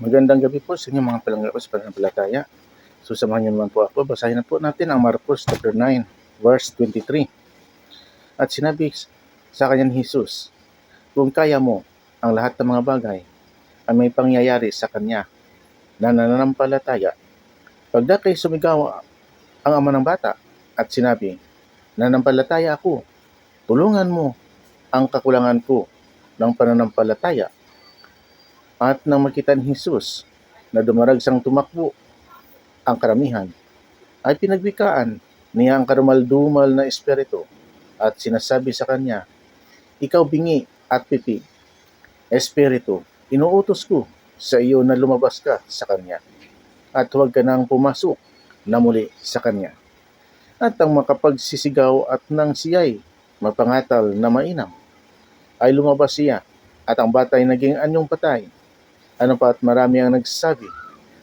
Magandang gabi po sa inyo mga palangga ko sa pananampalataya. So samahan niyo naman po ako. Basahin na po natin ang Marcos chapter 9 verse 23. At sinabi sa kanya ni Jesus, Kung kaya mo ang lahat ng mga bagay ay may pangyayari sa kanya na nananampalataya. Pagda kay sumigaw ang ama ng bata at sinabi, Nananampalataya ako, tulungan mo ang kakulangan ko ng pananampalataya at nang makita ni Jesus na dumaragsang tumakbo ang karamihan, ay pinagwikaan niya ang karumaldumal na espiritu at sinasabi sa kanya, Ikaw bingi at pipig, espiritu, inuutos ko sa iyo na lumabas ka sa kanya at huwag ka nang pumasok na muli sa kanya. At ang makapagsisigaw at nang siya'y mapangatal na mainam, ay lumabas siya at ang bata ay naging anyong patay ano pa at marami ang nagsasabi,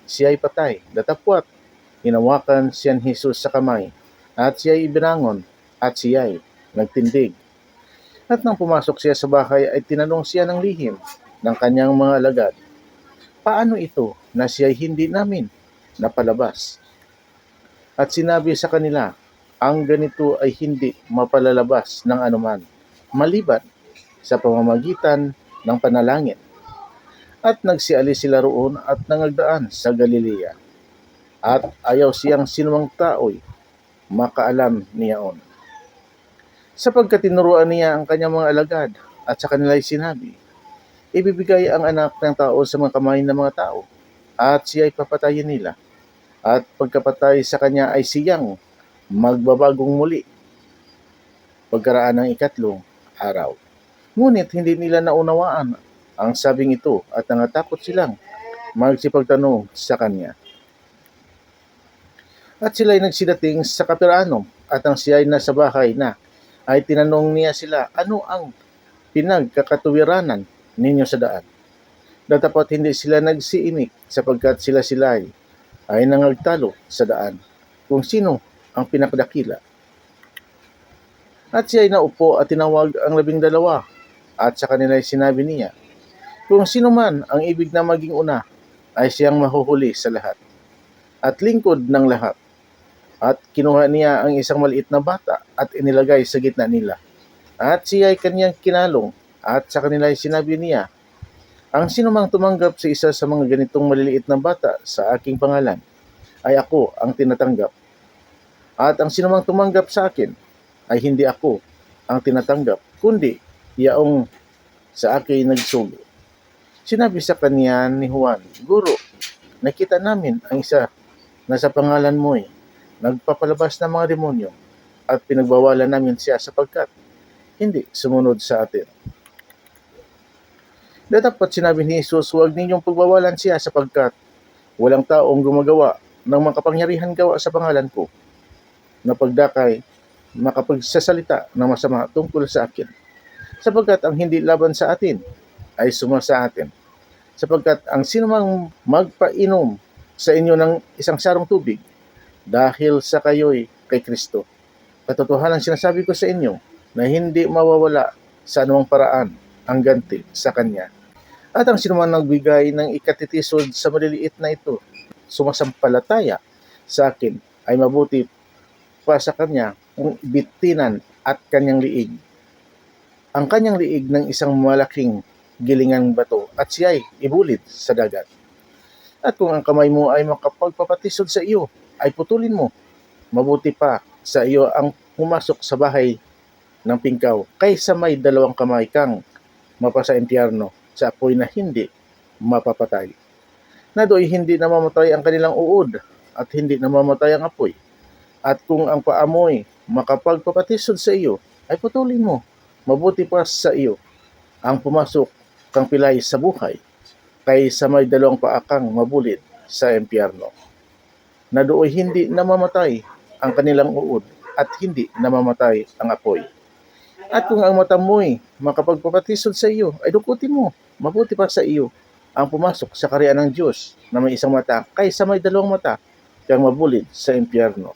siya ay patay, datapwat. Hinawakan siya ni Jesus sa kamay, at siya ay ibinangon, at siya ay nagtindig. At nang pumasok siya sa bahay, ay tinanong siya ng lihim ng kanyang mga alagad, Paano ito na siya ay hindi namin napalabas? At sinabi sa kanila, ang ganito ay hindi mapalalabas ng anuman, maliban sa pamamagitan ng panalangin at nagsialis sila roon at nangagdaan sa Galilea. At ayaw siyang sinumang tao'y makaalam niyaon. Sapagkat tinuruan niya ang kanyang mga alagad at sa kanila'y sinabi, Ibibigay ang anak ng tao sa mga kamay ng mga tao at siya'y papatayin nila. At pagkapatay sa kanya ay siyang magbabagong muli pagkaraan ng ikatlong araw. Ngunit hindi nila naunawaan ang sabing ito at nangatakot silang magsipagtanong sa kanya. At sila ay nagsidating sa kapiranom at ang siya ay nasa bahay na ay tinanong niya sila ano ang pinagkakatuwiranan ninyo sa daan. Datapat hindi sila nagsiimik sapagkat sila sila ay, ay nangagtalo sa daan kung sino ang pinakadakila. At siya ay naupo at tinawag ang labing dalawa at sa kanila ay sinabi niya, kung sino man ang ibig na maging una, ay siyang mahuhuli sa lahat. At lingkod ng lahat. At kinuha niya ang isang maliit na bata at inilagay sa gitna nila. At siya ay kanyang kinalong at sa kanila ay sinabi niya, Ang sino mang tumanggap sa isa sa mga ganitong maliliit na bata sa aking pangalan, ay ako ang tinatanggap. At ang sino mang tumanggap sa akin, ay hindi ako ang tinatanggap, kundi yaong sa akin nagsugo. Sinabi sa kanya ni Juan, Guro, nakita namin ang isa na sa pangalan mo ay nagpapalabas ng mga demonyo at pinagbawalan namin siya sapagkat hindi sumunod sa atin. Datapat sinabi ni Jesus, huwag ninyong pagbawalan siya sapagkat walang taong gumagawa ng makapangyarihan gawa sa pangalan ko na pagdakay makapagsasalita ng masama tungkol sa akin. Sapagkat ang hindi laban sa atin ay suma sa atin. Sapagkat ang sinumang magpainom sa inyo ng isang sarong tubig dahil sa kayo'y kay Kristo. Katotohanan sinasabi ko sa inyo na hindi mawawala sa anumang paraan ang ganti sa Kanya. At ang sinumang nagbigay ng ikatitisod sa maliliit na ito, sumasampalataya sa akin, ay mabuti pa sa Kanya kung bitinan at Kanyang liig. Ang Kanyang liig ng isang malaking gilingang bato at siya ay ibulid sa dagat. At kung ang kamay mo ay makapagpapatisod sa iyo, ay putulin mo. Mabuti pa sa iyo ang pumasok sa bahay ng pingkaw kaysa may dalawang kamay kang mapasa impyerno sa apoy na hindi mapapatay. Na do'y hindi namamatay ang kanilang uod at hindi namamatay ang apoy. At kung ang paamoy makapagpapatisod sa iyo, ay putulin mo. Mabuti pa sa iyo ang pumasok kang pilay sa buhay kaysa may dalawang paakang mabulid sa impyerno. Na do'y hindi namamatay ang kanilang uod at hindi namamatay ang apoy. At kung ang mata mo'y makapagpapatisod sa iyo, ay dukutin mo. Mabuti pa sa iyo ang pumasok sa kariyan ng Diyos na may isang mata kaysa may dalawang mata kang mabulid sa impyerno.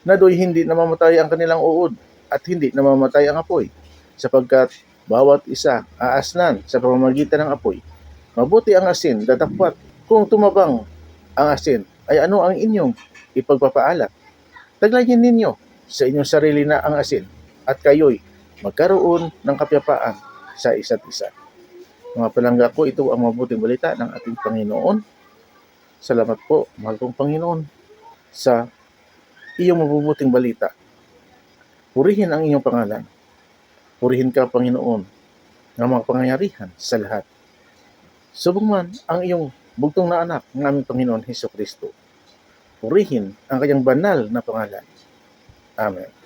Na do'y hindi namamatay ang kanilang uod at hindi namamatay ang apoy, sapagkat bawat isa aasnan sa pamamagitan ng apoy. Mabuti ang asin, datapwat Kung tumabang ang asin, ay ano ang inyong ipagpapaalat? Taglayin ninyo sa inyong sarili na ang asin at kayo'y magkaroon ng kapayapaan sa isa't isa. Mga palangga ko, ito ang mabuting balita ng ating Panginoon. Salamat po, mahal kong Panginoon, sa iyong mabubuting balita. Purihin ang inyong pangalan. Purihin ka, Panginoon, ng mga pangyayarihan sa lahat. Subong man ang iyong bugtong na anak ng aming Panginoon Heso Kristo. Purihin ang kanyang banal na pangalan. Amen.